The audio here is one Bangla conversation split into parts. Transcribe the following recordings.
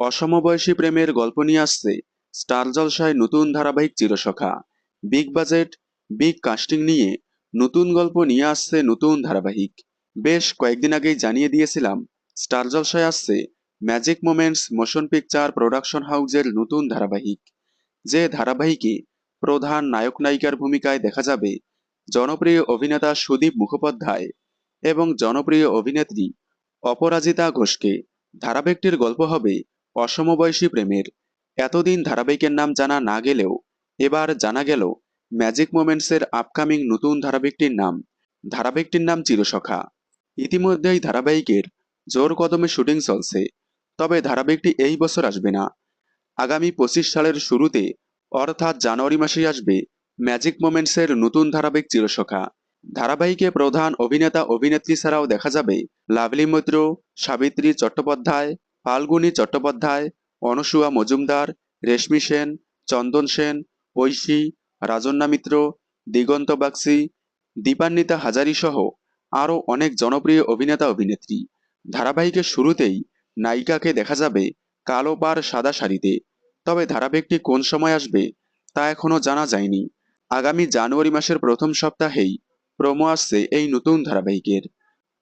অসমবয়সী প্রেমের গল্প নিয়ে আসছে স্টার জলসায় নতুন ধারাবাহিক Chirosakha. Big budget, big casting নিয়ে নতুন গল্প নিয়ে আসছে নতুন ধারাবাহিক। বেশ কয়েকদিন আগেই জানিয়ে দিয়েছিলাম, স্টার জলসায় আসছে magic moments motion picture production হাউজের নতুন ধারাবাহিক। যে ধারাবাহিকে প্রধান নায়ক নায়িকার ভূমিকায় দেখা যাবে জনপ্রিয় অভিনেতা সুদীপ মুখোপাধ্যায় এবং জনপ্রিয় অভিনেত্রী অপরাজিতা ঘোষকে। ধারাবাহিকটির গল্প হবে অসমবয়সী প্রেমের। এতদিন ধারাবাহিকের নাম জানা না গেলেও এবার জানা গেল ম্যাজিক মোমেন্টসের আপকামিং নতুন ধারাবাহিকটির নাম। ধারাবাহিকটির নাম চিরসখা। ইতিমধ্যেই ধারাবাহিকের জোর কদমে শুটিং চলছে, তবে ধারাবাহিকটি এই বছর আসবে না। আগামী পঁচিশ সালের শুরুতে, অর্থাৎ জানুয়ারি মাসেই আসবে ম্যাজিক মোমেন্টসের নতুন ধারাবাহিক চিরসখা। ধারাবাহিকে প্রধান অভিনেতা অভিনেত্রী ছাড়াও দেখা যাবে লাভলি মৈত্র, সাবিত্রী চট্টোপাধ্যায় ফাল্গুনী চট্টোপাধ্যায়, অনসুয়া মজুমদার, রেশমি সেন, চন্দন সেন, ঐশী, রাজন্যা মিত্র, দিগন্ত বাগসি, দীপান্বিতা হাজারি সহ আরও অনেক জনপ্রিয় অভিনেতা অভিনেত্রী। ধারাবাহিকের শুরুতেই নায়িকাকে দেখা যাবে কালো পার সাদা শাড়িতে। তবে ধারাবাহিকটি কোন সময় আসবে তা এখনও জানা যায়নি। আগামী জানুয়ারি মাসের প্রথম সপ্তাহেই প্রোমো আসছে এই নতুন ধারাবাহিকের।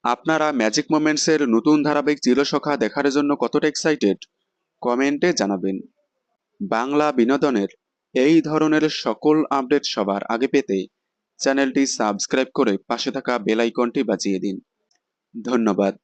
আপনারা ম্যাজিক মোমেন্টসের নতুন ধারাবাহিক চিরসখা দেখার জন্য কতটা এক্সাইটেড কমেন্টে জানাবেন। বাংলা বিনোদনের এই ধরনের সকল আপডেট সবার আগে পেতে চ্যানেলটি সাবস্ক্রাইব করে পাশে থাকা বেলাইকনটি বাজিয়ে দিন। ধন্যবাদ।